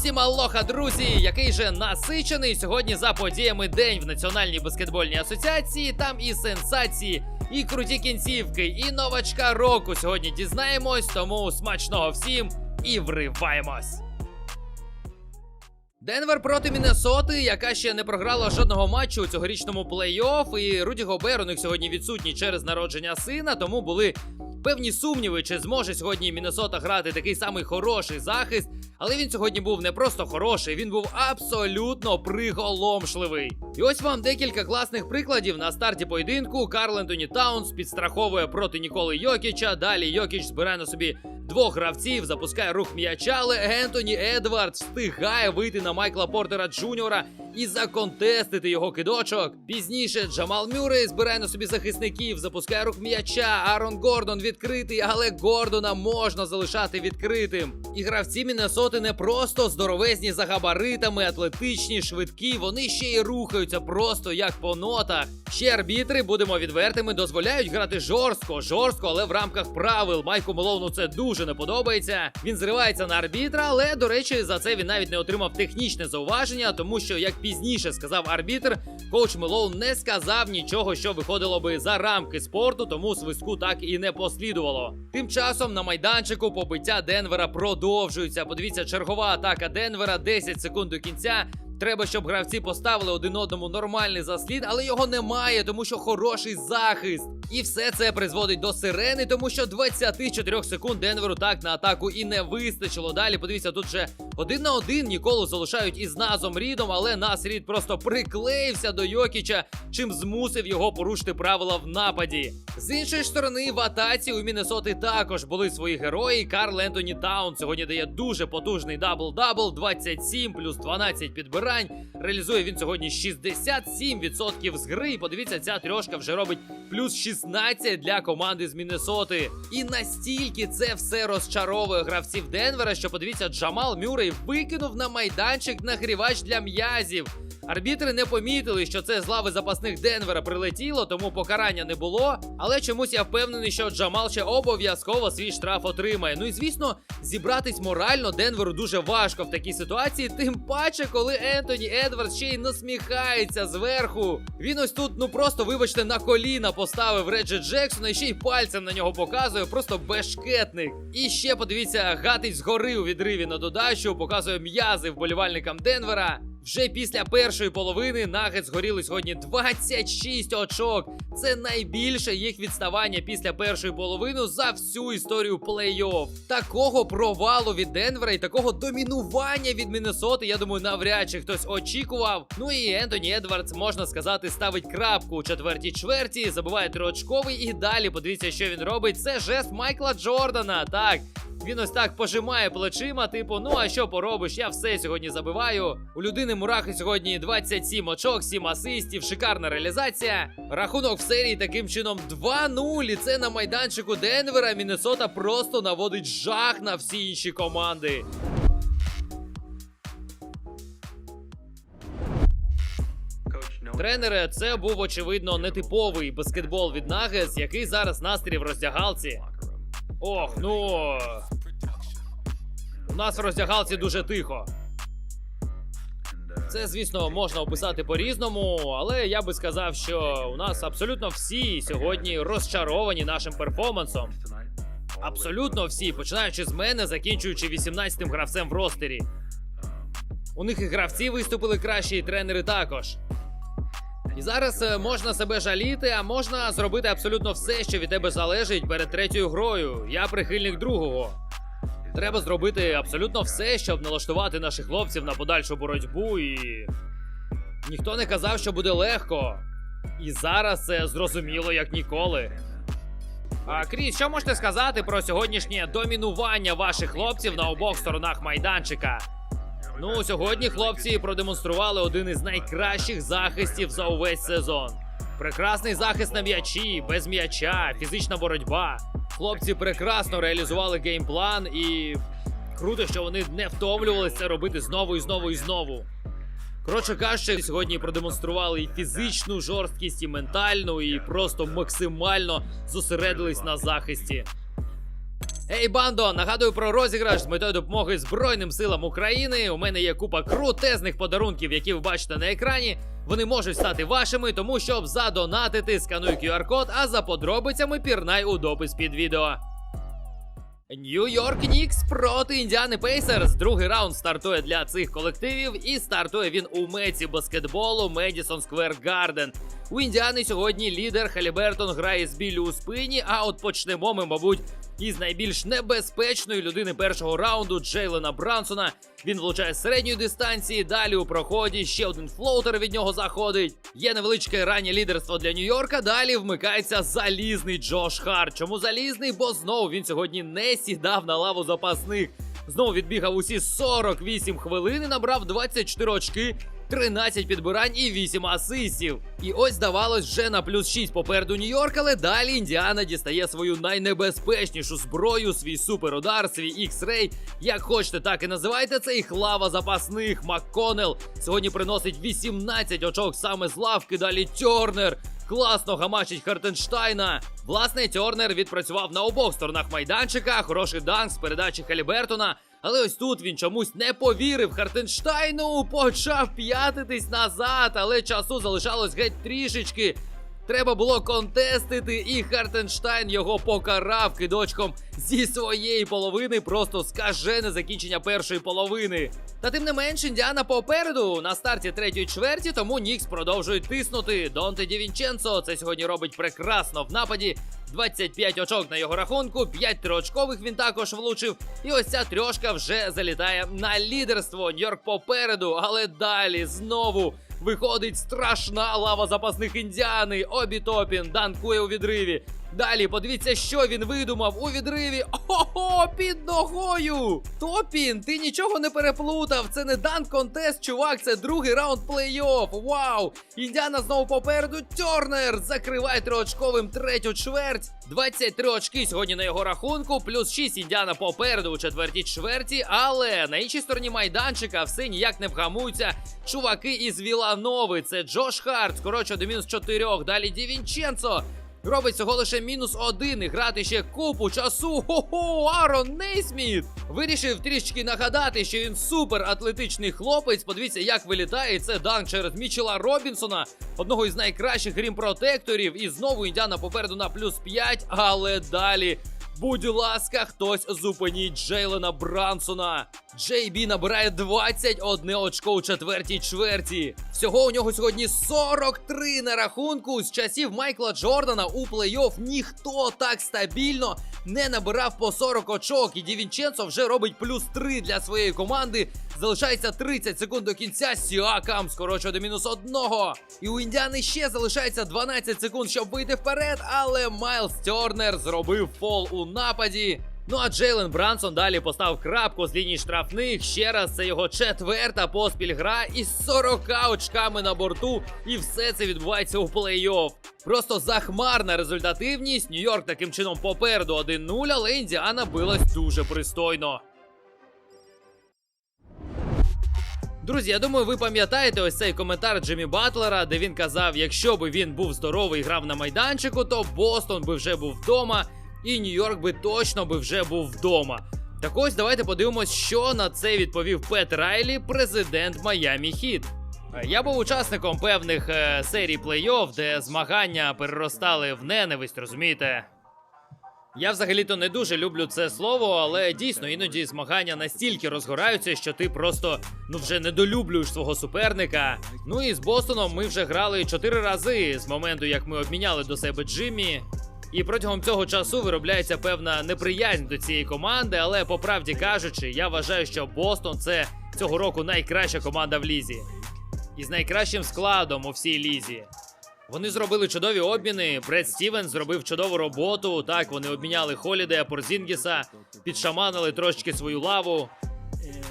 Усім алоха, друзі! Який же насичений сьогодні за подіями день в Національній баскетбольній асоціації. Там і сенсації, і круті кінцівки, і новачка року. Сьогодні дізнаємось, тому смачного всім і вриваємось. Денвер проти Міннесоти, яка ще не програла жодного матчу у цьогорічному плей-офф. І Руді Гобер у них сьогодні відсутній через народження сина, тому були певні сумніви, чи зможе сьогодні Міннесота грати такий самий хороший захист. Але він сьогодні був не просто хороший, він був абсолютно приголомшливий. І ось вам декілька класних прикладів на старті поєдинку. Карл Ентоні Таунс підстраховує проти Ніколи Йокіча. Далі Йокіч збирає на собі двох гравців, запускає рух м'яча, але Ентоні Едвардс встигає вийти на Майкла Портера Джуніора і законтестити його кидочок. Пізніше Джамал Мюррей збирає на собі захисників, запускає рух м'яча. Арон Гордон відкритий, але Гордона можна залишати відкритим. І гравці Міннесоти не просто здоровезні за габаритами, атлетичні, швидкі. Вони ще й рухаються просто як по нотах. Ще арбітри, будемо відвертими, дозволяють грати жорстко, жорстко, але в рамках правил. Майку Мелоуну це дуже не подобається. Він зривається на арбітра, але до речі, за це він навіть не отримав технічне зауваження, тому що, як пізніше сказав арбітр, коуч Мелоун не сказав нічого, що виходило би за рамки спорту, тому свистку так і не послідувало. Тим часом на майданчику побиття Денвера продовжується. Подивіться, чергова атака Денвера 10 секунд до кінця. Треба, щоб гравці поставили один одному нормальний заслід, але його немає, тому що хороший захист. І все це призводить до сирени, тому що 24 секунд Денверу так на атаку і не вистачило. Далі подивіться, тут же один на один Ніколу залишають із Назом Рідом, але Нас Рід просто приклеївся до Йокіча, чим змусив його порушити правила в нападі. З іншої сторони, в атаці у Міннесоти також були свої герої. Карл Ентоні Таун сьогодні дає дуже потужний дабл-дабл, 27 плюс 12 підбирань. Реалізує він сьогодні 67% з гри. І подивіться, ця трьошка вже робить плюс 16 для команди з Міннесоти. І настільки це все розчаровує гравців Денвера, що подивіться, Джамал Мюррей викинув на майданчик нагрівач для м'язів. Арбітри не помітили, що це з лави запасних Денвера прилетіло, тому покарання не було. Але чомусь я впевнений, що Джамал ще обов'язково свій штраф отримає. Ну і звісно, зібратись морально Денверу дуже важко в такій ситуації, тим паче, коли Ентоні Едвардс ще й насміхається зверху. Він ось тут, ну просто, вибачте, на коліна поставив Реджі Джексона і ще й пальцем на нього показує, просто бешкетник. І ще подивіться, гатить згори у відриві на додачу, показує м'язи вболівальникам Денвера. Вже після першої половини Нагетс згоріли сьогодні 26 очок. Це найбільше їх відставання після першої половини за всю історію плей-офф. Такого провалу від Денвера і такого домінування від Міннесоти, я думаю, навряд чи хтось очікував. Ну і Ентоні Едвардс, можна сказати, ставить крапку у четвертій чверті, забиває триочковий і далі подивіться, що він робить. Це жест Майкла Джордана. Так. Він ось так пожимає плечима, типу, ну а що поробиш? Я все сьогодні забиваю. У людини Мурахи сьогодні 27 очок, 7 асистів, шикарна реалізація. Рахунок в серії таким чином 2-0. І це на майданчику Денвера. Міннесота просто наводить жах на всі інші команди. Тренери, це був очевидно нетиповий баскетбол від Нагес, який зараз настрій в роздягалці. Ох, ну. У нас в роздягалці дуже тихо. Це, звісно, можна описати по-різному, але я би сказав, що у нас абсолютно всі сьогодні розчаровані нашим перформансом. Абсолютно всі, починаючи з мене, закінчуючи 18-тим гравцем в ростері. У них і гравці виступили краще, і тренери також. І зараз е, можна себе жаліти, а можна зробити абсолютно все, що від тебе залежить перед третьою грою. Я прихильник другого. Треба зробити абсолютно все, щоб налаштувати наших хлопців на подальшу боротьбу і. Ніхто не казав, що буде легко. І зараз це зрозуміло як ніколи. А Кріс, що можете сказати про сьогоднішнє домінування ваших хлопців на обох сторонах майданчика? Ну, сьогодні хлопці продемонстрували один із найкращих захистів за увесь сезон. Прекрасний захист на м'ячі, без м'яча, фізична боротьба. Хлопці прекрасно реалізували геймплан і круто, що вони не втомлювалися це робити знову і знову і знову. Коротше кажучи, сьогодні продемонстрували і фізичну жорсткість, і ментальну, і просто максимально зосередились на захисті. Ей, бандо, нагадую про розіграш з метою допомоги Збройним силам України. У мене є купа крутезних подарунків, які ви бачите на екрані. Вони можуть стати вашими, тому щоб задонатити, скануй QR-код, а за подробицями пірнай у допис під відео. Нью-Йорк Нікс проти Індіани Пейсерс. Другий раунд стартує для цих колективів, і стартує він у меці баскетболу Медісон Сквер Гарден. У Індіани сьогодні лідер Халібертон грає з біллю у спині. А от почнемо ми, мабуть, із найбільш небезпечної людини першого раунду Джейлена Брансона. Він влучає з середньої дистанції. Далі у проході ще один флоутер від нього заходить. Є невеличке раннє лідерство для Нью-Йорка. Далі вмикається залізний Джош Харт. Чому залізний? Бо знову він сьогодні не сідав на лаву запасних. Знову відбігав усі 48 хвилин і набрав 24 очки. 13 підбирань і 8 асистів. І ось здавалось вже на плюс 6 попереду Нью-Йорк, але далі Індіана дістає свою найнебезпечнішу зброю, свій суперудар, свій X-Ray. Як хочете, так і називайте це їх лава запасних. МакКонел сьогодні приносить 18 очок саме з лавки. Далі Тьорнер. Класно гамачить Хартенштайна. Власне, Тьорнер відпрацював на обох сторонах майданчика. Хороший данк з передачі Халібертона. Але ось тут він чомусь не повірив Хартенштайну, почав п'ятитись назад, але часу залишалось геть трішечки. Треба було контестити, і Хартенштайн його покарав кидочком зі своєї половини. Просто скажене закінчення першої половини. Та тим не менш, Індіана попереду на старті третьої чверті, тому Нікс продовжують тиснути. Донте Дівінченцо це сьогодні робить прекрасно в нападі. 25 очок на його рахунку, 5 триочкових він також влучив. І ось ця трьошка вже залітає на лідерство. Нью-Йорк попереду, але далі знову виходить страшна лава запасних індіани. Обі Топін данкує у відриві. Далі подивіться, що він видумав у відриві. Ого, під ногою! Топін, ти нічого не переплутав. Це не дан контест, чувак. Це другий раунд плей-офф. Вау! Індіана знову попереду. Тьорнер закриває триочковим третю чверть. 23 очки сьогодні на його рахунку, плюс 6 індіана попереду у четвертій чверті. Але на іншій стороні майданчика все ніяк не вгамуються. Чуваки із Віланови. Це Джош Харт, скорочує до мінус 4. Далі Дівінченцо. Робить всього лише мінус один і грати ще купу часу. Хо-хо, Арон Нейсміт вирішив трішки нагадати, що він супер атлетичний хлопець. Подивіться, як вилітає це данк через Мічела Робінсона, одного із найкращих грім-протекторів. І знову індіана попереду на плюс 5, але далі. Будь ласка, хтось зупиніть Джейлена Брансона. Джей Бі набирає 21 очко у четвертій чверті. Всього у нього сьогодні 43 на рахунку. З часів Майкла Джордана у плей-офф ніхто так стабільно не набирав по 40 очок. І Дівінченцо вже робить плюс 3 для своєї команди. Залишається 30 секунд до кінця. Сіакам скорочує до мінус одного. І у індіани ще залишається 12 секунд, щоб вийти вперед. Але Майлз Тернер зробив фол у нападі. Ну а Джейлен Брансон далі поставив крапку з лінії штрафних. Ще раз це його четверта поспіль гра із 40 очками на борту. І все це відбувається у плей-офф. Просто захмарна результативність. Нью-Йорк таким чином попереду 1-0, але Індіана билась дуже пристойно. Друзі, я думаю, ви пам'ятаєте ось цей коментар Джиммі Батлера, де він казав, якщо би він був здоровий і грав на майданчику, то Бостон би вже був вдома, і Нью-Йорк би точно би вже був вдома. Так ось давайте подивимось, що на це відповів Пет Райлі, президент Майамі Хіт. Я був учасником певних е, серій плей-офф, де змагання переростали в ненависть, розумієте? Я взагалі-то не дуже люблю це слово, але дійсно іноді змагання настільки розгораються, що ти просто ну вже недолюблюєш свого суперника. Ну і з Бостоном ми вже грали чотири рази з моменту, як ми обміняли до себе Джиммі. І протягом цього часу виробляється певна неприязнь до цієї команди, але по правді кажучи, я вважаю, що Бостон це цього року найкраща команда в лізі. І з найкращим складом у всій лізі. Вони зробили чудові обміни. Бред Стівен зробив чудову роботу. Так, вони обміняли Холідея Порзінгіса, підшаманили трошечки свою лаву.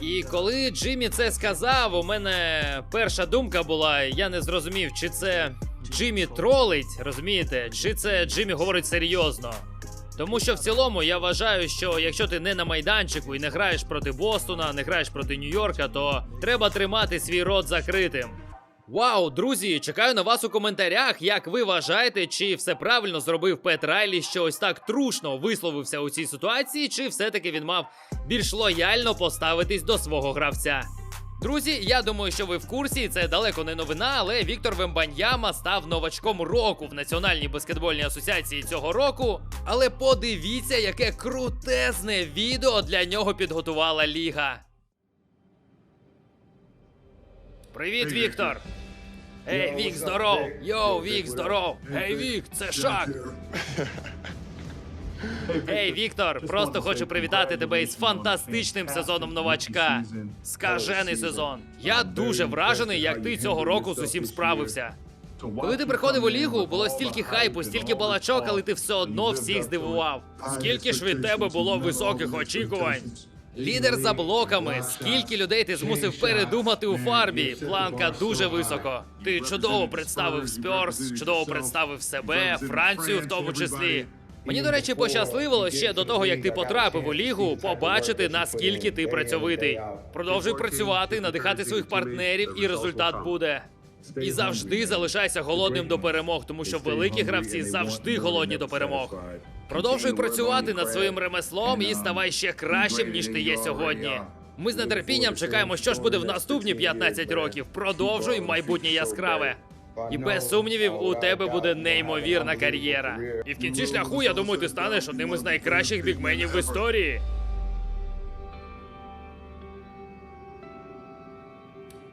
І коли Джиммі це сказав, у мене перша думка була: я не зрозумів, чи це Джиммі тролить, розумієте, чи це Джиммі говорить серйозно. Тому що в цілому я вважаю, що якщо ти не на майданчику і не граєш проти Бостона, не граєш проти Нью-Йорка, то треба тримати свій рот закритим. Вау, друзі, чекаю на вас у коментарях. Як ви вважаєте, чи все правильно зробив Пет Райлі, що ось так трушно висловився у цій ситуації, чи все-таки він мав більш лояльно поставитись до свого гравця? Друзі, я думаю, що ви в курсі, це далеко не новина, але Віктор Вембаньяма став новачком року в Національній баскетбольній асоціації цього року. Але подивіться, яке крутезне відео для нього підготувала ліга. Привіт, Віктор! Ей, Вік, здоров! Йоу, Вік, здоров! Ей, Вік, це Шак! Ей, Віктор, просто хочу привітати тебе із фантастичним сезоном новачка. Скажений сезон. Я дуже вражений, як ти цього року з усім справився. Коли ти приходив у лігу, було стільки хайпу, стільки балачок, але ти все одно всіх здивував. Скільки ж від тебе було високих очікувань? Лідер за блоками. Скільки людей ти змусив передумати у фарбі? Планка дуже високо. Ти чудово представив Спьорс, чудово представив себе, Францію в тому числі. Мені, до речі, пощасливило ще до того, як ти потрапив у лігу, побачити наскільки ти працьовитий. Продовжуй працювати, надихати своїх партнерів, і результат буде. І завжди залишайся голодним до перемог, тому що великі гравці завжди голодні до перемог. Продовжуй працювати над своїм ремеслом і ставай ще кращим, ніж ти є сьогодні. Ми з нетерпінням чекаємо, що ж буде в наступні 15 років. Продовжуй майбутнє яскраве. І без сумнівів у тебе буде неймовірна кар'єра. І в кінці шляху, я думаю, ти станеш одним із найкращих бігменів в історії.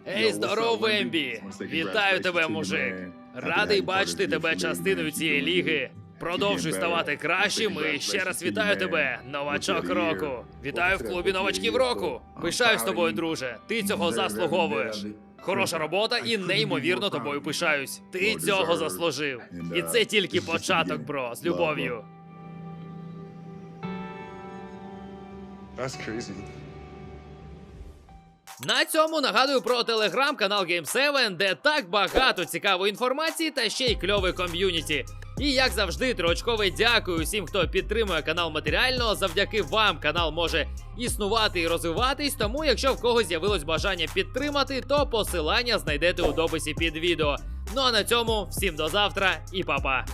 Ей, здоров, Ембі! Вітаю тебе, мужик! Радий бачити тебе частиною цієї ліги. Продовжуй ставати кращим і ще раз вітаю тебе, новачок року. Вітаю в клубі новачків року. Пишаюсь тобою, друже. Ти цього заслуговуєш. Хороша робота і неймовірно тобою пишаюсь. Ти цього заслужив. І це тільки початок, бро, з любов'ю. That's crazy. На цьому нагадую про телеграм-канал Game7, де так багато цікавої інформації та ще й кльове ком'юніті. І як завжди, троочкове дякую усім, хто підтримує канал матеріально. Завдяки вам канал може існувати і розвиватись. Тому, якщо в когось з'явилось бажання підтримати, то посилання знайдете у дописі під відео. Ну а на цьому всім до завтра і па-па!